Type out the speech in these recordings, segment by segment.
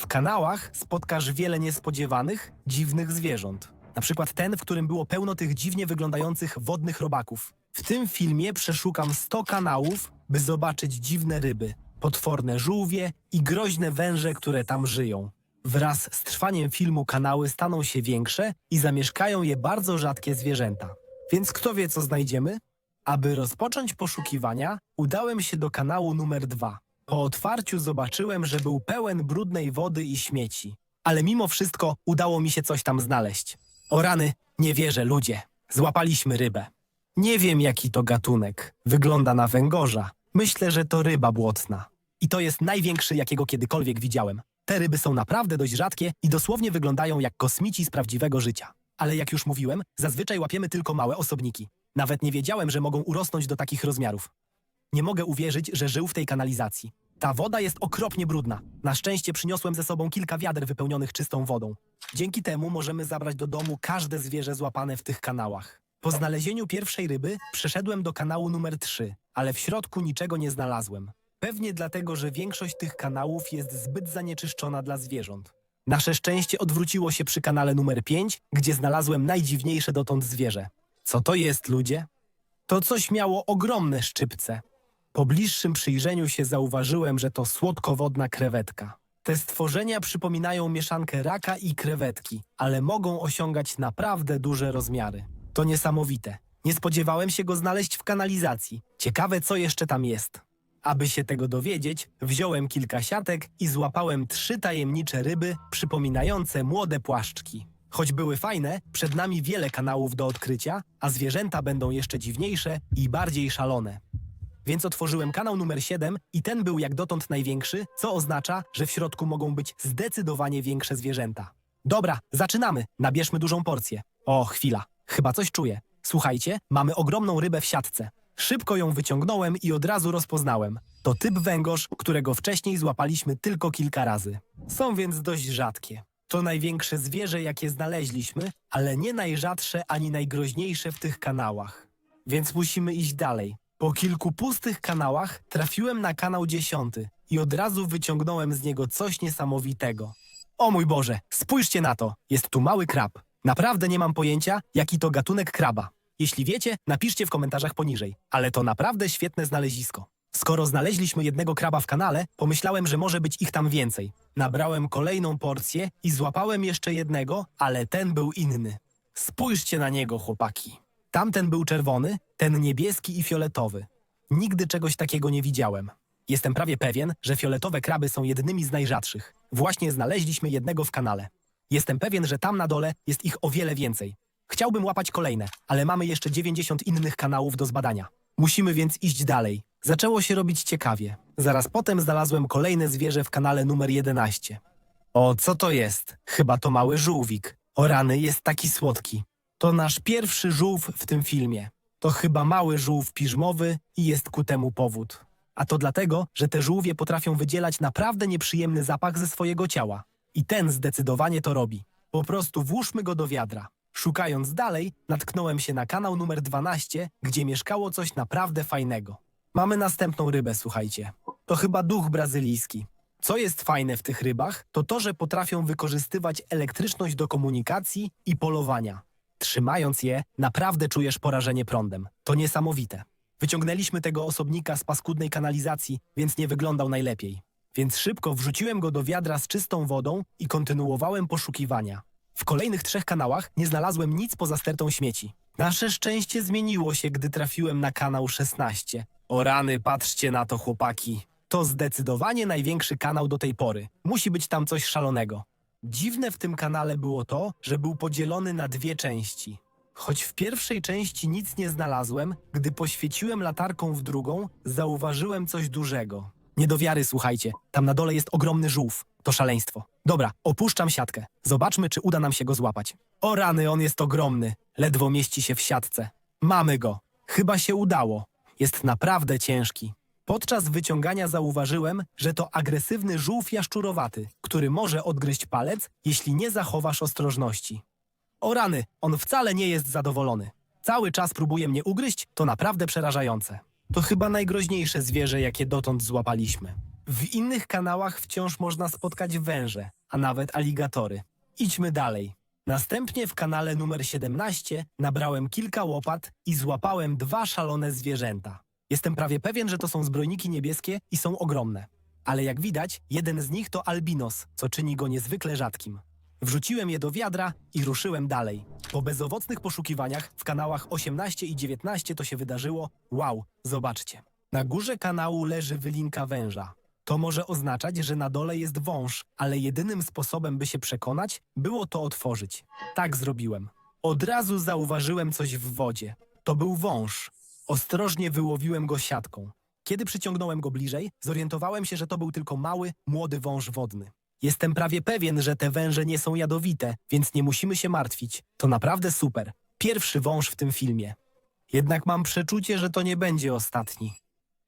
W kanałach spotkasz wiele niespodziewanych, dziwnych zwierząt. Na przykład ten, w którym było pełno tych dziwnie wyglądających wodnych robaków. W tym filmie przeszukam 100 kanałów, by zobaczyć dziwne ryby, potworne żółwie i groźne węże, które tam żyją. Wraz z trwaniem filmu kanały staną się większe i zamieszkają je bardzo rzadkie zwierzęta. Więc kto wie, co znajdziemy? Aby rozpocząć poszukiwania, udałem się do kanału numer dwa. Po otwarciu zobaczyłem, że był pełen brudnej wody i śmieci. Ale mimo wszystko udało mi się coś tam znaleźć. O rany, nie wierzę, ludzie. Złapaliśmy rybę. Nie wiem, jaki to gatunek. Wygląda na węgorza. Myślę, że to ryba błotna. I to jest największy, jakiego kiedykolwiek widziałem. Te ryby są naprawdę dość rzadkie i dosłownie wyglądają jak kosmici z prawdziwego życia. Ale jak już mówiłem, zazwyczaj łapiemy tylko małe osobniki. Nawet nie wiedziałem, że mogą urosnąć do takich rozmiarów. Nie mogę uwierzyć, że żył w tej kanalizacji. Ta woda jest okropnie brudna. Na szczęście przyniosłem ze sobą kilka wiader wypełnionych czystą wodą. Dzięki temu możemy zabrać do domu każde zwierzę złapane w tych kanałach. Po znalezieniu pierwszej ryby przeszedłem do kanału numer 3, ale w środku niczego nie znalazłem. Pewnie dlatego, że większość tych kanałów jest zbyt zanieczyszczona dla zwierząt. Nasze szczęście odwróciło się przy kanale numer 5, gdzie znalazłem najdziwniejsze dotąd zwierzę. Co to jest, ludzie? To coś miało ogromne szczypce. Po bliższym przyjrzeniu się zauważyłem, że to słodkowodna krewetka. Te stworzenia przypominają mieszankę raka i krewetki, ale mogą osiągać naprawdę duże rozmiary. To niesamowite. Nie spodziewałem się go znaleźć w kanalizacji. Ciekawe, co jeszcze tam jest. Aby się tego dowiedzieć, wziąłem kilka siatek i złapałem trzy tajemnicze ryby przypominające młode płaszczki. Choć były fajne, przed nami wiele kanałów do odkrycia, a zwierzęta będą jeszcze dziwniejsze i bardziej szalone. Więc otworzyłem kanał numer 7 i ten był jak dotąd największy, co oznacza, że w środku mogą być zdecydowanie większe zwierzęta. Dobra, zaczynamy. Nabierzmy dużą porcję. O, chwila. Chyba coś czuję. Słuchajcie, mamy ogromną rybę w siatce. Szybko ją wyciągnąłem i od razu rozpoznałem. To typ węgorz, którego wcześniej złapaliśmy tylko kilka razy. Są więc dość rzadkie. To największe zwierzę, jakie znaleźliśmy, ale nie najrzadsze ani najgroźniejsze w tych kanałach. Więc musimy iść dalej. Po kilku pustych kanałach trafiłem na kanał dziesiąty i od razu wyciągnąłem z niego coś niesamowitego. O mój Boże, spójrzcie na to! Jest tu mały krab. Naprawdę nie mam pojęcia, jaki to gatunek kraba. Jeśli wiecie, napiszcie w komentarzach poniżej, ale to naprawdę świetne znalezisko. Skoro znaleźliśmy jednego kraba w kanale, pomyślałem, że może być ich tam więcej. Nabrałem kolejną porcję i złapałem jeszcze jednego, ale ten był inny. Spójrzcie na niego, chłopaki. Tamten był czerwony, ten niebieski i fioletowy. Nigdy czegoś takiego nie widziałem. Jestem prawie pewien, że fioletowe kraby są jednymi z najrzadszych. Właśnie znaleźliśmy jednego w kanale. Jestem pewien, że tam na dole jest ich o wiele więcej. Chciałbym łapać kolejne, ale mamy jeszcze 90 innych kanałów do zbadania. Musimy więc iść dalej. Zaczęło się robić ciekawie. Zaraz potem znalazłem kolejne zwierzę w kanale numer 11. O, co to jest? Chyba to mały żółwik. O rany, jest taki słodki. To nasz pierwszy żółw w tym filmie. To chyba mały żółw piżmowy i jest ku temu powód. A to dlatego, że te żółwie potrafią wydzielać naprawdę nieprzyjemny zapach ze swojego ciała. I ten zdecydowanie to robi. Po prostu włóżmy go do wiadra. Szukając dalej, natknąłem się na kanał numer 12, gdzie mieszkało coś naprawdę fajnego. Mamy następną rybę, słuchajcie. To chyba duch brazylijski. Co jest fajne w tych rybach, to to, że potrafią wykorzystywać elektryczność do komunikacji i polowania. Trzymając je, naprawdę czujesz porażenie prądem. To niesamowite. Wyciągnęliśmy tego osobnika z paskudnej kanalizacji, więc nie wyglądał najlepiej. Więc szybko wrzuciłem go do wiadra z czystą wodą i kontynuowałem poszukiwania. W kolejnych trzech kanałach nie znalazłem nic poza stertą śmieci. Nasze szczęście zmieniło się, gdy trafiłem na kanał 16. O rany, patrzcie na to, chłopaki. To zdecydowanie największy kanał do tej pory. Musi być tam coś szalonego. Dziwne w tym kanale było to, że był podzielony na dwie części. Choć w pierwszej części nic nie znalazłem, gdy poświeciłem latarką w drugą, zauważyłem coś dużego. Nie do wiary, słuchajcie, tam na dole jest ogromny żółw. To szaleństwo. Dobra, opuszczam siatkę. Zobaczmy, czy uda nam się go złapać. O rany, on jest ogromny. Ledwo mieści się w siatce. Mamy go. Chyba się udało. Jest naprawdę ciężki. Podczas wyciągania zauważyłem, że to agresywny żółw jaszczurowaty, który może odgryźć palec, jeśli nie zachowasz ostrożności. O rany, on wcale nie jest zadowolony. Cały czas próbuje mnie ugryźć, to naprawdę przerażające. To chyba najgroźniejsze zwierzę, jakie dotąd złapaliśmy. W innych kanałach wciąż można spotkać węże, a nawet aligatory. Idźmy dalej. Następnie w kanale numer 17 nabrałem kilka łopat i złapałem dwa szalone zwierzęta. Jestem prawie pewien, że to są zbrojniki niebieskie i są ogromne. Ale jak widać, jeden z nich to albinos, co czyni go niezwykle rzadkim. Wrzuciłem je do wiadra i ruszyłem dalej. Po bezowocnych poszukiwaniach w kanałach 18 i 19 to się wydarzyło. Wow, zobaczcie. Na górze kanału leży wylinka węża. To może oznaczać, że na dole jest wąż, ale jedynym sposobem, by się przekonać, było to otworzyć. Tak zrobiłem. Od razu zauważyłem coś w wodzie. To był wąż. Ostrożnie wyłowiłem go siatką. Kiedy przyciągnąłem go bliżej, zorientowałem się, że to był tylko mały, młody wąż wodny. Jestem prawie pewien, że te węże nie są jadowite, więc nie musimy się martwić. To naprawdę super. Pierwszy wąż w tym filmie. Jednak mam przeczucie, że to nie będzie ostatni.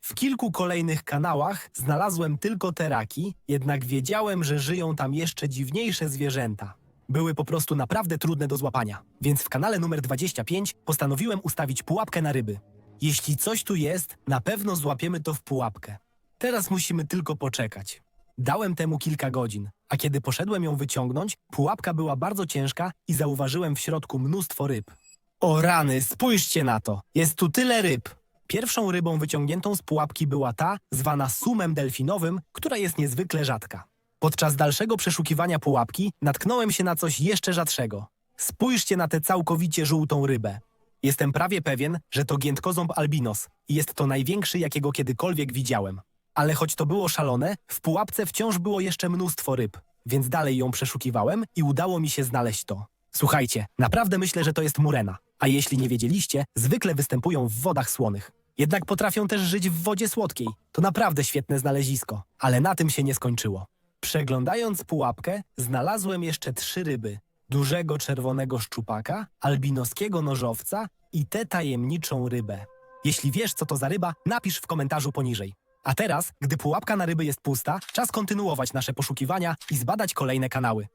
W kilku kolejnych kanałach znalazłem tylko te raki, jednak wiedziałem, że żyją tam jeszcze dziwniejsze zwierzęta. Były po prostu naprawdę trudne do złapania, więc w kanale numer 25 postanowiłem ustawić pułapkę na ryby. Jeśli coś tu jest, na pewno złapiemy to w pułapkę. Teraz musimy tylko poczekać. Dałem temu kilka godzin, a kiedy poszedłem ją wyciągnąć, pułapka była bardzo ciężka i zauważyłem w środku mnóstwo ryb. O rany, spójrzcie na to! Jest tu tyle ryb! Pierwszą rybą wyciągniętą z pułapki była ta, zwana sumem delfinowym, która jest niezwykle rzadka. Podczas dalszego przeszukiwania pułapki natknąłem się na coś jeszcze rzadszego. Spójrzcie na tę całkowicie żółtą rybę. Jestem prawie pewien, że to giętkoząb albinos i jest to największy, jakiego kiedykolwiek widziałem. Ale choć to było szalone, w pułapce wciąż było jeszcze mnóstwo ryb, więc dalej ją przeszukiwałem i udało mi się znaleźć to. Słuchajcie, naprawdę myślę, że to jest murena. A jeśli nie wiedzieliście, zwykle występują w wodach słonych. Jednak potrafią też żyć w wodzie słodkiej. To naprawdę świetne znalezisko. Ale na tym się nie skończyło. Przeglądając pułapkę, znalazłem jeszcze trzy ryby. Dużego czerwonego szczupaka, albinoskiego nożowca i tę tajemniczą rybę. Jeśli wiesz, co to za ryba, napisz w komentarzu poniżej. A teraz, gdy pułapka na ryby jest pusta, czas kontynuować nasze poszukiwania i zbadać kolejne kanały.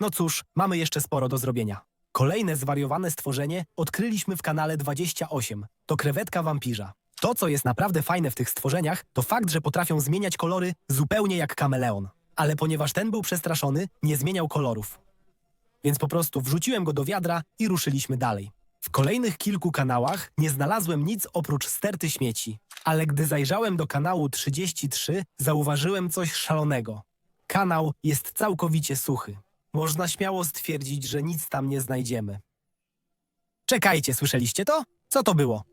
No cóż, mamy jeszcze sporo do zrobienia. Kolejne zwariowane stworzenie odkryliśmy w kanale 28. To krewetka wampirza. To, co jest naprawdę fajne w tych stworzeniach, to fakt, że potrafią zmieniać kolory zupełnie jak kameleon. Ale ponieważ ten był przestraszony, nie zmieniał kolorów. Więc po prostu wrzuciłem go do wiadra i ruszyliśmy dalej. W kolejnych kilku kanałach nie znalazłem nic oprócz sterty śmieci. Ale gdy zajrzałem do kanału 33, zauważyłem coś szalonego. Kanał jest całkowicie suchy. Można śmiało stwierdzić, że nic tam nie znajdziemy. Czekajcie, słyszeliście to? Co to było?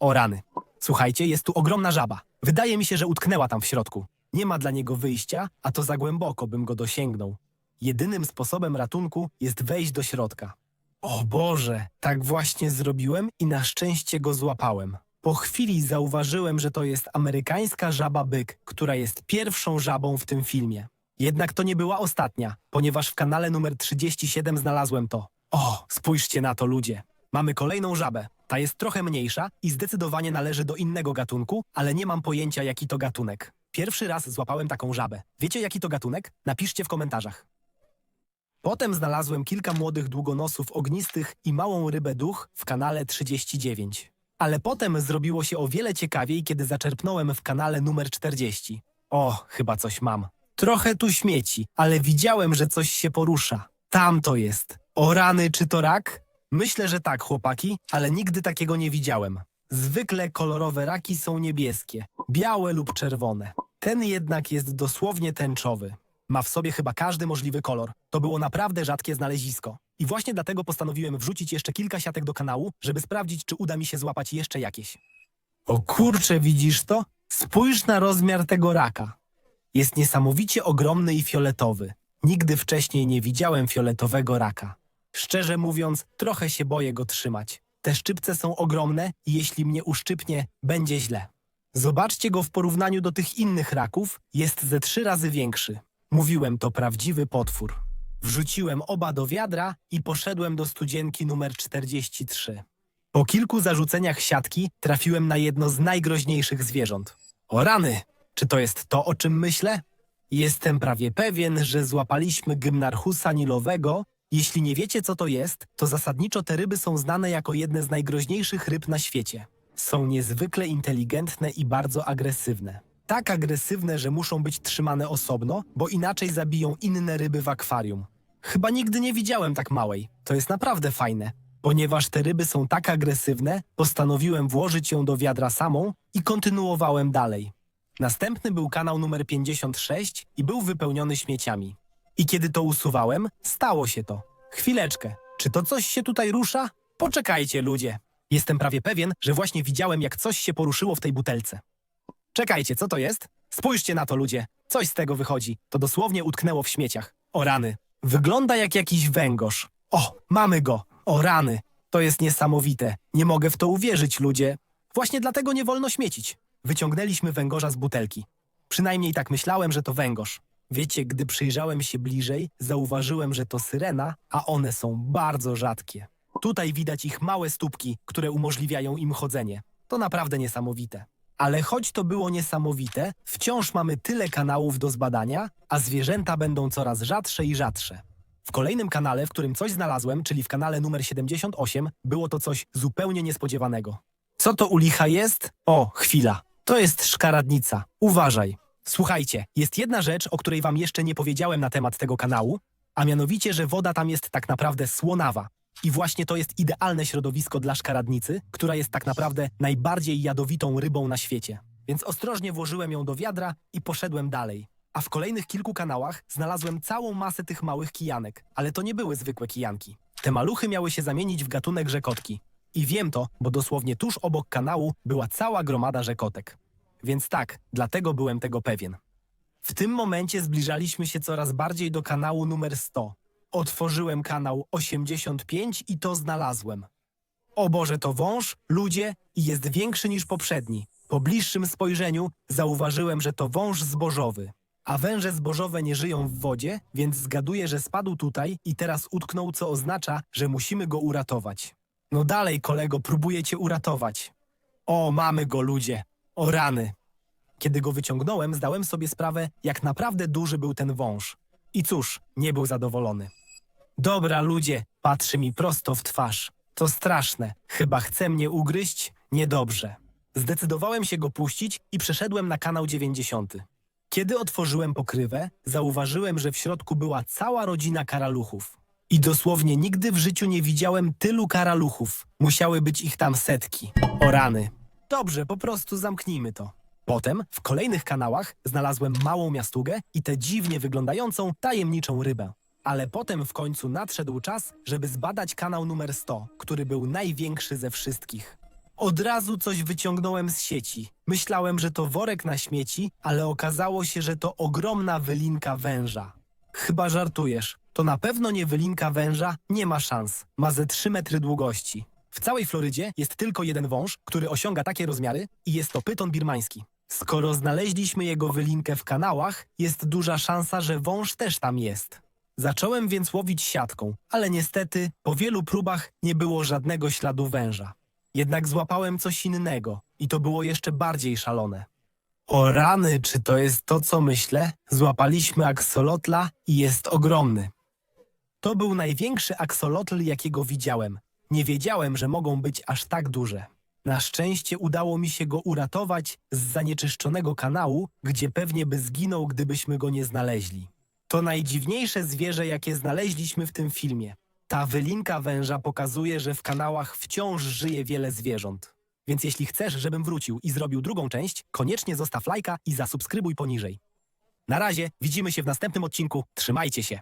O rany. Słuchajcie, jest tu ogromna żaba. Wydaje mi się, że utknęła tam w środku. Nie ma dla niego wyjścia, a to za głęboko bym go dosięgnął. Jedynym sposobem ratunku jest wejść do środka. O Boże, tak właśnie zrobiłem i na szczęście go złapałem. Po chwili zauważyłem, że to jest amerykańska żaba byk, która jest pierwszą żabą w tym filmie. Jednak to nie była ostatnia, ponieważ w kanale numer 37 znalazłem to. O, spójrzcie na to, ludzie. Mamy kolejną żabę. Ta jest trochę mniejsza i zdecydowanie należy do innego gatunku, ale nie mam pojęcia, jaki to gatunek. Pierwszy raz złapałem taką żabę. Wiecie, jaki to gatunek? Napiszcie w komentarzach. Potem znalazłem kilka młodych długonosów ognistych i małą rybę duch w kanale 39. Ale potem zrobiło się o wiele ciekawiej, kiedy zaczerpnąłem w kanale numer 40. O, chyba coś mam. Trochę tu śmieci, ale widziałem, że coś się porusza. Tam to jest. O rany, czy to rak? Myślę, że tak, chłopaki, ale nigdy takiego nie widziałem. Zwykle kolorowe raki są niebieskie, białe lub czerwone. Ten jednak jest dosłownie tęczowy. Ma w sobie chyba każdy możliwy kolor. To było naprawdę rzadkie znalezisko. I właśnie dlatego postanowiłem wrzucić jeszcze kilka siatek do kanału, żeby sprawdzić, czy uda mi się złapać jeszcze jakieś. O kurcze, widzisz to? Spójrz na rozmiar tego raka. Jest niesamowicie ogromny i fioletowy. Nigdy wcześniej nie widziałem fioletowego raka. Szczerze mówiąc, trochę się boję go trzymać. Te szczypce są ogromne i jeśli mnie uszczypnie, będzie źle. Zobaczcie go w porównaniu do tych innych raków, jest ze trzy razy większy. Mówiłem, to prawdziwy potwór. Wrzuciłem oba do wiadra i poszedłem do studzienki numer 43. Po kilku zarzuceniach siatki trafiłem na jedno z najgroźniejszych zwierząt. O rany! Czy to jest to, o czym myślę? Jestem prawie pewien, że złapaliśmy gymnarchusa nilowego. Jeśli nie wiecie, co to jest, to zasadniczo te ryby są znane jako jedne z najgroźniejszych ryb na świecie. Są niezwykle inteligentne i bardzo agresywne. Tak agresywne, że muszą być trzymane osobno, bo inaczej zabiją inne ryby w akwarium. Chyba nigdy nie widziałem tak małej. To jest naprawdę fajne. Ponieważ te ryby są tak agresywne, postanowiłem włożyć ją do wiadra samą i kontynuowałem dalej. Następny był kanał numer 56 i był wypełniony śmieciami. I kiedy to usuwałem, stało się to. Chwileczkę, czy to coś się tutaj rusza? Poczekajcie, ludzie. Jestem prawie pewien, że właśnie widziałem, jak coś się poruszyło w tej butelce. Czekajcie, co to jest? Spójrzcie na to, ludzie. Coś z tego wychodzi. To dosłownie utknęło w śmieciach. O rany. Wygląda jak jakiś węgorz. O, mamy go. O rany. To jest niesamowite. Nie mogę w to uwierzyć, ludzie. Właśnie dlatego nie wolno śmiecić. Wyciągnęliśmy węgorza z butelki. Przynajmniej tak myślałem, że to węgorz. Wiecie, gdy przyjrzałem się bliżej, zauważyłem, że to syrena, a one są bardzo rzadkie. Tutaj widać ich małe stópki, które umożliwiają im chodzenie. To naprawdę niesamowite. Ale choć to było niesamowite, wciąż mamy tyle kanałów do zbadania, a zwierzęta będą coraz rzadsze i rzadsze. W kolejnym kanale, w którym coś znalazłem, czyli w kanale numer 78, było to coś zupełnie niespodziewanego. Co to u licha jest? O, chwila. To jest szkaradnica. Uważaj. Słuchajcie, jest jedna rzecz, o której wam jeszcze nie powiedziałem na temat tego kanału, a mianowicie, że woda tam jest tak naprawdę słonawa. I właśnie to jest idealne środowisko dla szkaradnicy, która jest tak naprawdę najbardziej jadowitą rybą na świecie. Więc ostrożnie włożyłem ją do wiadra i poszedłem dalej. A w kolejnych kilku kanałach znalazłem całą masę tych małych kijanek, ale to nie były zwykłe kijanki. Te maluchy miały się zamienić w gatunek rzekotki. I wiem to, bo dosłownie tuż obok kanału była cała gromada rzekotek. Więc tak, dlatego byłem tego pewien. W tym momencie zbliżaliśmy się coraz bardziej do kanału numer 100. Otworzyłem kanał 85 i to znalazłem. O Boże, to wąż, ludzie i jest większy niż poprzedni. Po bliższym spojrzeniu zauważyłem, że to wąż zbożowy. A węże zbożowe nie żyją w wodzie, więc zgaduję, że spadł tutaj i teraz utknął, co oznacza, że musimy go uratować. No dalej, kolego, próbuję cię uratować. O, mamy go, ludzie. O rany. Kiedy go wyciągnąłem, zdałem sobie sprawę, jak naprawdę duży był ten wąż. I cóż, nie był zadowolony. Dobra, ludzie, patrzy mi prosto w twarz. To straszne. Chyba chce mnie ugryźć? Niedobrze. Zdecydowałem się go puścić i przeszedłem na kanał 90. Kiedy otworzyłem pokrywę, zauważyłem, że w środku była cała rodzina karaluchów. I dosłownie nigdy w życiu nie widziałem tylu karaluchów. Musiały być ich tam setki. O rany. Dobrze, po prostu zamknijmy to. Potem w kolejnych kanałach znalazłem małą miastugę i tę dziwnie wyglądającą tajemniczą rybę. Ale potem w końcu nadszedł czas, żeby zbadać kanał numer 100, który był największy ze wszystkich. Od razu coś wyciągnąłem z sieci. Myślałem, że to worek na śmieci, ale okazało się, że to ogromna wylinka węża. Chyba żartujesz. To na pewno nie wylinka węża, nie ma szans. Ma ze 3 metry długości. W całej Florydzie jest tylko jeden wąż, który osiąga takie rozmiary i jest to pyton birmański. Skoro znaleźliśmy jego wylinkę w kanałach, jest duża szansa, że wąż też tam jest. Zacząłem więc łowić siatką, ale niestety po wielu próbach nie było żadnego śladu węża. Jednak złapałem coś innego i to było jeszcze bardziej szalone. O rany, czy to jest to, co myślę? Złapaliśmy aksolotla i jest ogromny. To był największy aksolotl, jakiego widziałem. Nie wiedziałem, że mogą być aż tak duże. Na szczęście udało mi się go uratować z zanieczyszczonego kanału, gdzie pewnie by zginął, gdybyśmy go nie znaleźli. To najdziwniejsze zwierzę, jakie znaleźliśmy w tym filmie. Ta wylinka węża pokazuje, że w kanałach wciąż żyje wiele zwierząt. Więc jeśli chcesz, żebym wrócił i zrobił drugą część, koniecznie zostaw lajka i zasubskrybuj poniżej. Na razie, widzimy się w następnym odcinku. Trzymajcie się!